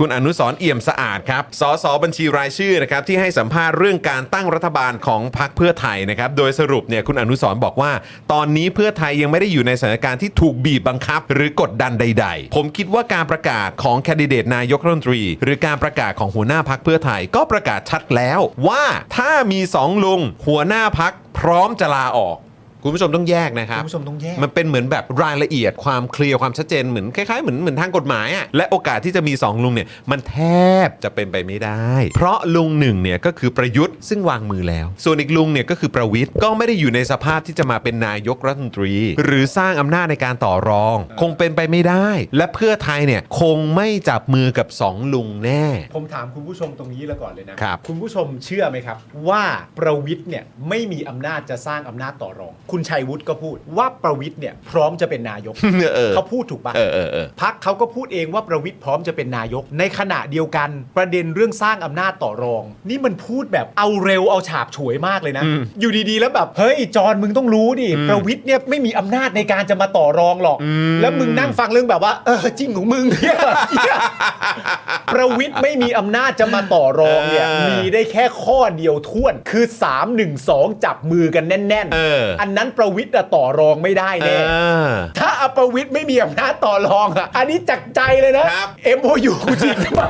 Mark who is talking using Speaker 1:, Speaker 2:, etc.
Speaker 1: คุณอนุสรเอี่ยมสะอาดครับ สสบัญชีรายชื่อนะครับที่ให้สัมภาษณ์เรื่องการตั้งรัฐบาลของพรรคเพื่อไทยนะครับ โดยสรุปเนี่ยคุณอนุสรบอกว่า ตอนนี้เพื่อไทยยังไม่ได้อยู่ในสถานการณ์ที่ถูกบีบบังคับ หรือกดดันใด ๆ ผมคิดว่าการประกาศของแคนดิเดตนายกรัฐมนตรี หรือการประกาศของหัวหน้าพรรคเพื่อไทยก็ประกาศชัดแล้ว ว่าถ้ามีสองลุงหัวหน้าพรรคพร้อมจะลาออก คุณผู้ชมต้องแยกนะครับ
Speaker 2: คุณผู้ชมต้องแยก
Speaker 1: มันเป็นเหมือนแบบรายละเอียดความเคลียร์ความชัดเจนเหมือนคล้ายๆเหมือนเหมือนทางกฎหมายอะและโอกาสที่จะมี 2 ลุงเนี่ยมันแทบจะเป็นไปไม่ได้ เพราะลุงหนึ่งเนี่ยก็คือประยุทธ์ซึ่งวางมือแล้ว ส่วนอีกลุงเนี่ยก็คือประวิทย์ก็ไม่ได้อยู่ในสภาพที่จะมาเป็นนายกรัฐมนตรี หรือสร้างอำนาจในการต่อรอง คงเป็นไปไม่ได้ และเพื่อไทยเนี่ยคงไม่จับมือกับ 2 ลุงแน่
Speaker 2: ผมถามคุณผู้ชมตรงนี้แล้วก่อนเลยนะครับ คุณผู้ชมเชื่อไหมครับ ว่าประวิทย์เนี่ยไม่มีอำนาจจะสร้างอำนาจต่อรองคุณชัยวุฒิก็พูดว่าประวิทย์เนี่ยพร้อมจะเป็นนายก
Speaker 1: เออ
Speaker 2: เขาพูดถูกปะ
Speaker 1: เออเออเออ
Speaker 2: พักเขาก็พูดเองว่าประวิทย์พร้อมจะเป็นนายก ในขณะเดียวกันประเด็นเรื่องสร้างอำนาจต่อรอง นี่มันพูดแบบเอาเร็วเอาฉาบฉวยมากเลยนะ
Speaker 1: อืม
Speaker 2: อยู่ดีๆ แล้วแบบเฮ้ยจอนมึงต้องรู้ดิประวิทย์เนี่ยไม่มีอำนาจในการจะมาต่อรองหรอกแล้วมึงนั่งฟังเรื่องแบบว่าเออจริงของมึงเนี่ยประวิทย์ไม่มีอำนาจจะมาต่อรองเนี่ย
Speaker 1: เออ
Speaker 2: มีได้แค่ข้อเดียวท้วนคือ 3 1 2 จับมือกันแน่น
Speaker 1: เออ
Speaker 2: อันนั้นประวิทย์อะต่อรองไม่ได้
Speaker 1: เอ
Speaker 2: แน่
Speaker 1: อ
Speaker 2: ถ้าอประวิทย์ไม่มีอำนาจต่อรองอะอันนี้จากใจเลยนะ
Speaker 1: ครับ
Speaker 2: MOU จริงไหม